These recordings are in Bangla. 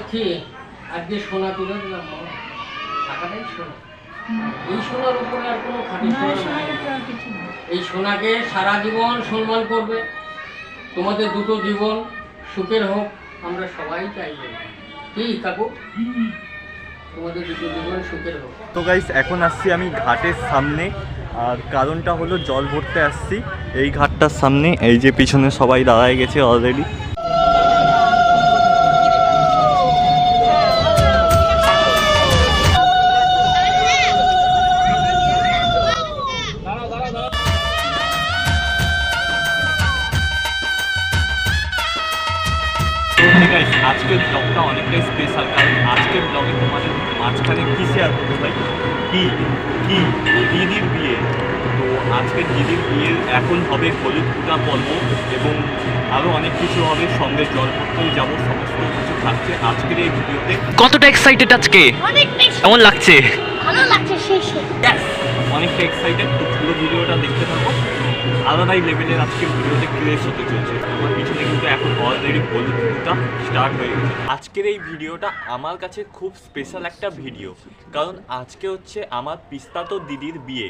লক্ষ্মী আজকে সোনা তুলে দিলাম মা টাকাটাই সোনা। এই সোনার উপরে আর কোনো খাঁটি এই সোনাকে সারা জীবন সম্মান করবে। তোমাদের দুটো জীবন সুখের হোক আমরা সবাই চাইব কি কাকু? তোমাদের দুটো জীবন সুখের হোক। তো গাইস এখন আসছি আমি ঘাটের সামনে। আর কারণটা হলো জল ভরতে আসছি। এই ঘাটটার সামনে এই যে পিছনে সবাই দাঁড়ায় গেছে অলরেডি আজকের ব্লগটা অনেকটাই স্পেশাল কারণ আজকের ব্লগে তোমাদের মাঝখানে কি শেয়ার করতে ভাই? কি কি দিদির বিয়ে। তো আজকে দিদির বিয়ের এখন হবে হলুদ পূজা পর্ব এবং আরও অনেক কিছু হবে সঙ্গে জল পড়তেও যাব সমস্ত কিছু থাকছে আজকের এই ভিডিওতে। কতটা এক্সাইটেড আজকে? কেমন লাগছে? ভালো লাগছে শেষে। অনেকটা এক্সাইটেড তো পুরো ভিডিওটা দেখতে থাকো। আলাদাই লেভেলের আজকে ভিডিওতে ক্রেজ হতে চলছে। আমার পিছনে কিন্তু এখন অলরেডি হলুদ পূজা স্টার্ট হয়ে গেছে। আজকের এই ভিডিওটা আমার কাছে খুব স্পেশাল একটা ভিডিও কারণ আজকে হচ্ছে আমার পিস্তাতো দিদির বিয়ে।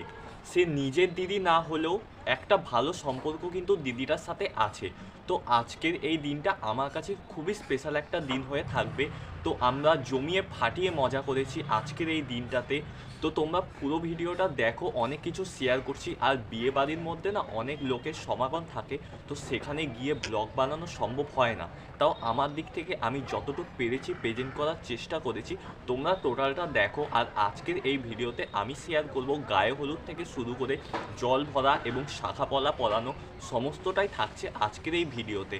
সে নিজের দিদি না হলেও একটা ভালো সম্পর্ক কিন্তু দিদিটার সাথে আছে। তো আজকের এই দিনটা আমার কাছে খুবই স্পেশাল একটা দিন হয়ে থাকবে। তো আমরা জমিয়ে ফাটিয়ে মজা করেছি আজকের এই দিনটাতে। তো তোমরা পুরো ভিডিওটা দেখো, অনেক কিছু শেয়ার করছি আর বিয়ে বাড়ির মধ্যে না অনেক লোকের সমাগম থাকে, তো সেখানে গিয়ে ব্লগ বানানো সম্ভব হয় না। তাও আমার দিক থেকে আমি যতটুকু পেরেছি প্রেজেন্ট করার চেষ্টা করেছি। তোমরা টোটালটা দেখো আর আজকের এই ভিডিওতে আমি শেয়ার করব গায়ে হলুদ থেকে শুরু করে জল ভরা এবং শাখা পলা পরানো, সমস্তটাই থাকছে আজকের এই ভিডিওতে।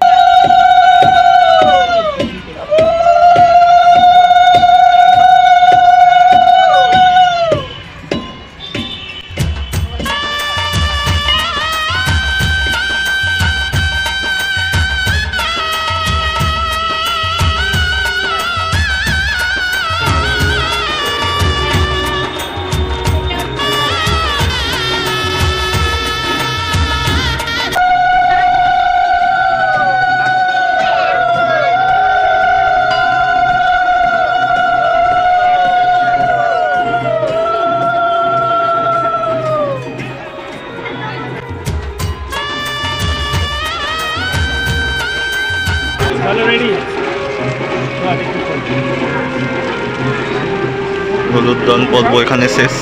হলুদ দান পর্ব এখানে শেষ।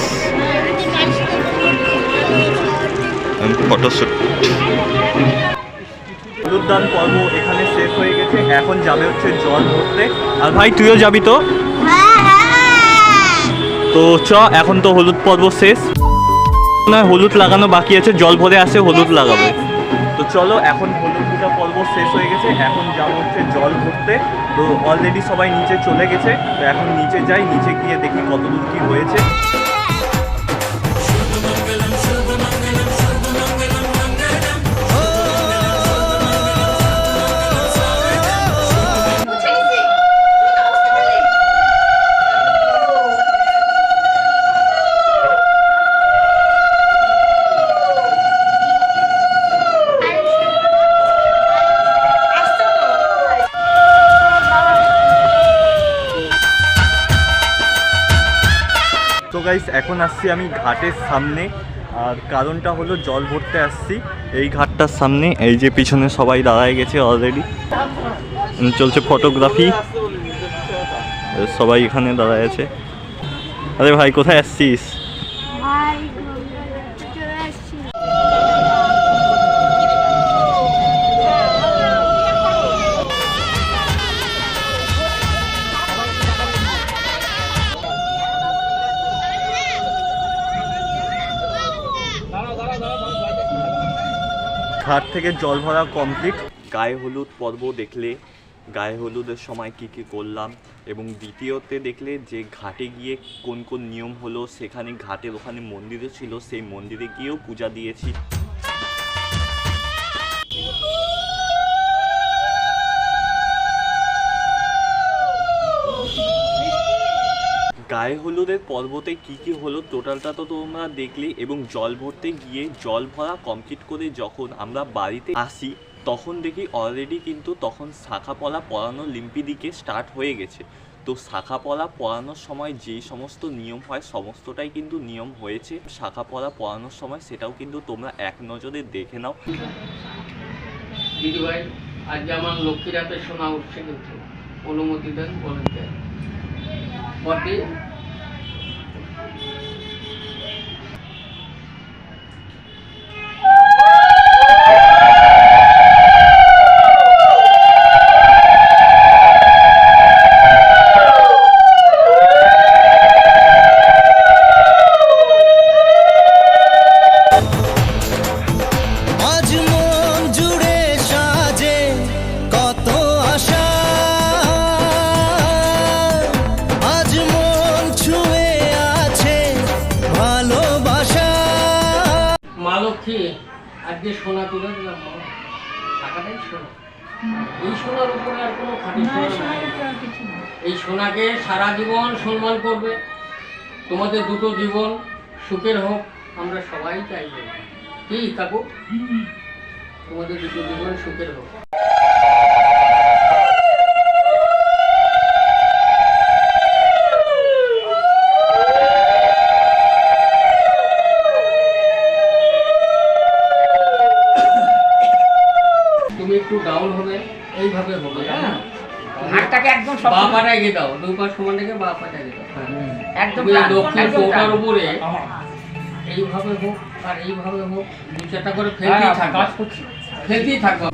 ফটোশ্যুট হলুদ দান পর্ব এখানে শেষ হয়ে গেছে। এখন যাবে হচ্ছে জল ভরতে। আর ভাই তুইও যাবি তো? তো চ এখন তো হলুদ পর্ব শেষ। না হলুদ লাগানো বাকি আছে জল ভরে আসে হলুদ লাগাবে। তো চলো, এখন হলুদ পূজা পর্ব শেষ হয়ে গেছে। এখন যাব হচ্ছে জল ভরতে তো অলরেডি সবাই নিচে চলে গেছে। তো এখন নিচে যাই, নিচে গিয়ে দেখি কত দূর কি হয়েছে। তো গাইস এখন আসছি আমি ঘাটের সামনে। আর কারণটা হলো জল ভরতে আসছি। এই ঘাটটার সামনে, এই যে পিছনে সবাই দাঁড়ায় গেছে অলরেডি চলছে ফটোগ্রাফি সবাই এখানে দাঁড়ায় আছে। আরে ভাই, কোথায় আসছিস? ঘাট থেকে জল ভরা কমপ্লিট। গায়ে হলুদ পর্ব দেখলে, গায়ে হলুদের সময় কি কি করলাম এবং দ্বিতীয়তে দেখলে যে ঘাটে গিয়ে কোন কোন নিয়ম হলো, সেখানে ঘাটের ওখানে মন্দিরও ছিল, সেই মন্দিরে গিয়েও পূজা দিয়েছি। গায়ে হলুদের পর্বতে কি কি হলো টোটালটা তো তোমরা দেখলে এবং জল ভরতে গিয়ে জল ভরা কমপ্লিট করে যখন আমরা বাড়িতে আসি, তখন দেখি অলরেডি কিন্তু তখন শাখা পলা পড়ানো লিম্পিদিকে স্টার্ট হয়ে গেছে। তো শাখা পলা পড়ানোর সময় যেই সমস্ত নিয়ম হয়, সমস্তটাই কিন্তু নিয়ম হয়েছে। শাখা পলা পড়ানোর সময় সেটাও কিন্তু তোমরা এক নজরে দেখে নাও। আমার লক্ষ্মীর শোনা উঠছে কিন্তু। অনুমতি দেন, বলেন মা আজকে সোনা তুলে দিলাম টাকাটাই সোনা। এই সোনার উপরে আর কোনো খাটি সোনা এই সোনাকে সারা জীবন সম্মান করবে। তোমাদের দুটো জীবন সুখের হোক আমরা সবাই চাইব কি কাকু তোমাদের দুটো জীবন সুখের হোক। এইভাবে হবে হ্যাঁ। হাতটাকে একদম সব বা পাটা এগিয়ে দাও দুই পা সমান রেখে বা পাটা এগিয়ে দাও হ্যাঁ। একদম দক্ষিণ কোটার উপরে এইভাবে হোক আর এইভাবে হোক দু চারটা করে ফেলতেই থাকবে। ফেলতেই থাকবে।